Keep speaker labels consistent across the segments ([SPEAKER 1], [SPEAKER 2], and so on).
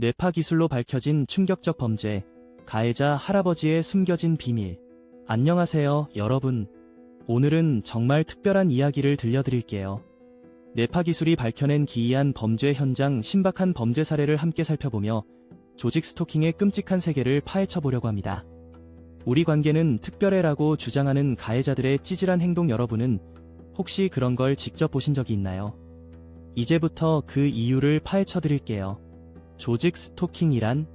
[SPEAKER 1] 뇌파 기술로 밝혀진 충격적 범죄, 가해자 할아버지의 숨겨진 비밀. 안녕하세요, 여러분. 오늘은 정말 특별한 이야기를 들려드릴게요. 뇌파 기술이 밝혀낸 기이한 범죄 현장 신박한 범죄 사례를 함께 살펴보며 조직 스토킹의 끔찍한 세계를 파헤쳐 보려고 합니다. 우리 관계는 특별해라고 주장하는 가해자들의 찌질한 행동 여러분은 혹시 그런 걸 직접 보신 적이 있나요? 이제부터 그 이유를 파헤쳐 드릴게요. 조직 스토킹이란?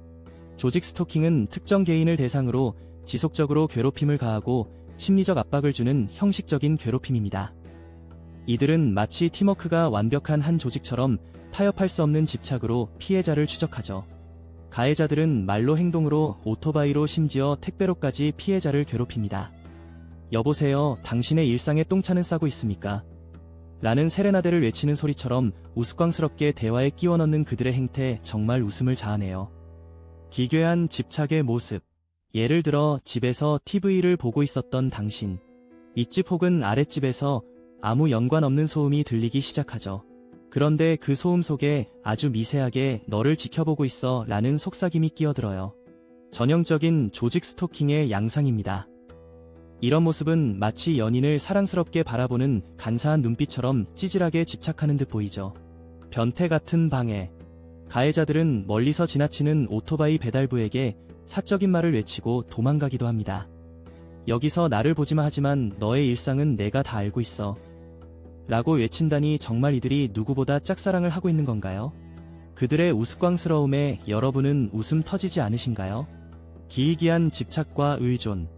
[SPEAKER 1] 조직 스토킹은 특정 개인을 대상으로 지속적으로 괴롭힘을 가하고 심리적 압박을 주는 형식적인 괴롭힘입니다. 이들은 마치 팀워크가 완벽한 한 조직처럼 타협할 수 없는 집착으로 피해자를 추적하죠. 가해자들은 말로 행동으로 오토바이로 심지어 택배로까지 피해자를 괴롭힙니다. 여보세요, 당신의 일상에 똥차는 싸고 있습니까? 라는 세레나데를 외치는 소리처럼 우스꽝스럽게 대화에 끼워 넣는 그들의 행태 정말 웃음을 자아내요. 기괴한 집착의 모습. 예를 들어 집에서 TV를 보고 있었던 당신. 윗집 혹은 아랫집에서 아무 연관 없는 소음이 들리기 시작하죠. 그런데 그 소음 속에 아주 미세하게 너를 지켜보고 있어 라는 속삭임이 끼어들어요. 전형적인 조직 스토킹의 양상입니다. 이런 모습은 마치 연인을 사랑스럽게 바라보는 간사한 눈빛처럼 찌질하게 집착하는 듯 보이죠. 변태 같은 방해. 가해자들은 멀리서 지나치는 오토바이 배달부에게 사적인 말을 외치고 도망가기도 합니다. 여기서 나를 보지마 하지만 너의 일상은 내가 다 알고 있어. 라고 외친다니 정말 이들이 누구보다 짝사랑을 하고 있는 건가요? 그들의 우스꽝스러움에 여러분은 웃음 터지지 않으신가요? 기이기한 집착과 의존.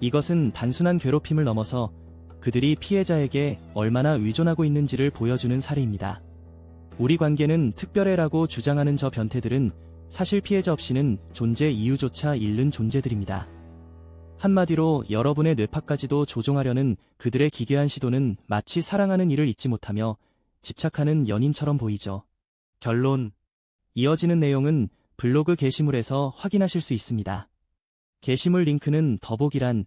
[SPEAKER 1] 이것은 단순한 괴롭힘을 넘어서 그들이 피해자에게 얼마나 의존하고 있는지를 보여주는 사례입니다. 우리 관계는 특별해라고 주장하는 저 변태들은 사실 피해자 없이는 존재 이유조차 잃는 존재들입니다. 한마디로 여러분의 뇌파까지도 조종하려는 그들의 기괴한 시도는 마치 사랑하는 이를 잊지 못하며 집착하는 연인처럼 보이죠. 결론. 이어지는 내용은 블로그 게시물에서 확인하실 수 있습니다. 게시물 링크는 더보기란